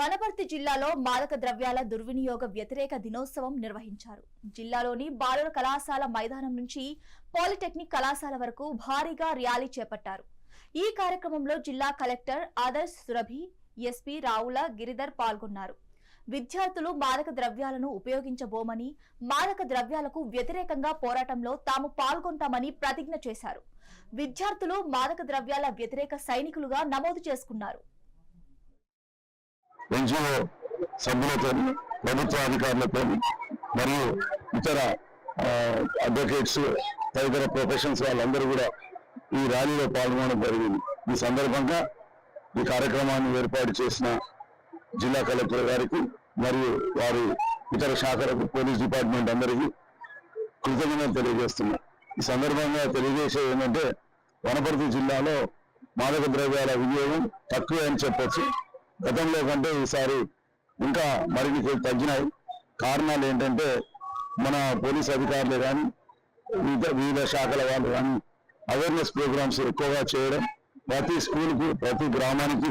వనపర్తి జిల్లాలో మాదక ద్రవ్యాల దుర్వినియోగ వ్యతిరేక దినోత్సవం నిర్వహించారు. జిల్లాలోని బాలుర కళాశాల మైదానం నుంచి పాలిటెక్నిక్ కళాశాల వరకు భారీగా ర్యాలీ చేపట్టారు. ఈ కార్యక్రమంలో జిల్లా కలెక్టర్ ఆదర్శ్ సురభి ఎస్పీ రావుల గిరిధర్ పాల్గొన్నారు. విద్యార్థులు మాదక ద్రవ్యాలను ఉపయోగించబోమని మాదక ద్రవ్యాలకు వ్యతిరేకంగా పోరాటంలో తాము పాల్గొంటామని ప్రతిజ్ఞ చేశారు. విద్యార్థులు మాదక ద్రవ్యాల వ్యతిరేక సైనికులుగా నమోదు చేసుకున్నారు. ఎన్జిఓ సభ్యులతో ప్రభుత్వ అధికారులతో మరియు ఇతర అడ్వకేట్స్ తదితర ప్రొఫెషన్స్ వాళ్ళందరూ కూడా ఈ ర్యాలీలో పాల్గొనడం జరిగింది. ఈ సందర్భంగా ఈ కార్యక్రమాన్ని ఏర్పాటు చేసిన జిల్లా కలెక్టర్ గారికి మరియు వారి ఇతర శాఖలకు పోలీస్ డిపార్ట్మెంట్ అందరికీ కృతజ్ఞతలు తెలియజేస్తున్నా. ఈ సందర్భంగా తెలియజేసేది ఏంటంటే వనపర్తి జిల్లాలో మాదక ద్రవ్యాల వినియోగం తక్కువే అని చెప్పచ్చు. గతంలో కంటే ఈసారి ఇంకా మరిన్ని తగ్గినాయి. కారణాలు ఏంటంటే మన పోలీస్ అధికారులు కానీ వివిధ వివిధ శాఖల వాళ్ళు కానీ అవేర్నెస్ ప్రోగ్రామ్స్ ఎక్కువగా చేయడం ప్రతి స్కూల్కు ప్రతి గ్రామానికి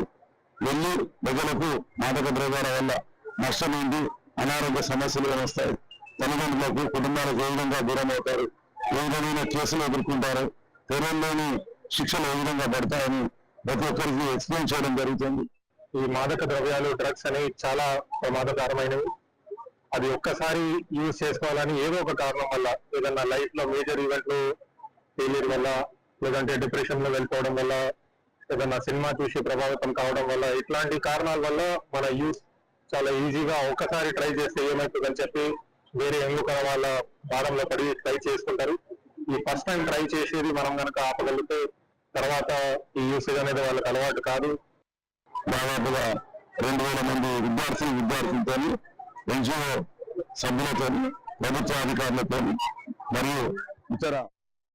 వెళ్ళి ప్రజలకు మాదక ద్రవ్యాల వల్ల నష్టం ఏంటి అనారోగ్య సమస్యలు వస్తాయి తల్లిదండ్రులకు కుటుంబాలకు ఏ విధంగా దూరం అవుతారు ఏ విధమైన కేసులు ఎదుర్కొంటారు తీరంలోని శిక్షలు ఏ విధంగా పడతాయని ప్రతి ఒక్కరికి ఎక్స్ప్లెయిన్ చేయడం జరుగుతుంది. ఈ మాదక ద్రవ్యాలు డ్రగ్స్ అనేవి చాలా ప్రమాదకరమైనవి. అది ఒక్కసారి యూజ్ చేసుకోవాలని ఏదో ఒక కారణం వల్ల ఏదన్నా లైఫ్లో మేజర్ ఈవెంట్లు ఫెయిలియర్ వల్ల లేదంటే డిప్రెషన్లో వెళ్ళిపోవడం వల్ల ఏదన్నా సినిమా చూసి ప్రభావితం కావడం వల్ల ఇట్లాంటి కారణాల వల్ల మన యూత్ చాలా ఈజీగా ఒక్కసారి ట్రై చేస్తే ఏమవుతుందని చెప్పి వేరే ఎందుకు వాళ్ళ భారంలో పడి ట్రై చేసుకుంటారు. ఈ ఫస్ట్ టైం ట్రై చేసేది మనం కనుక ఆపగలిగితే తర్వాత ఈ యూసేజ్ అనేది వాళ్ళకి అలవాటు కాదు. దాదాపుగా రెండు వేల మంది విద్యార్థులు విద్యార్థులతో ఎన్జిఓ సభ్యులతో ప్రభుత్వ అధికారులతో మరియు ఇతర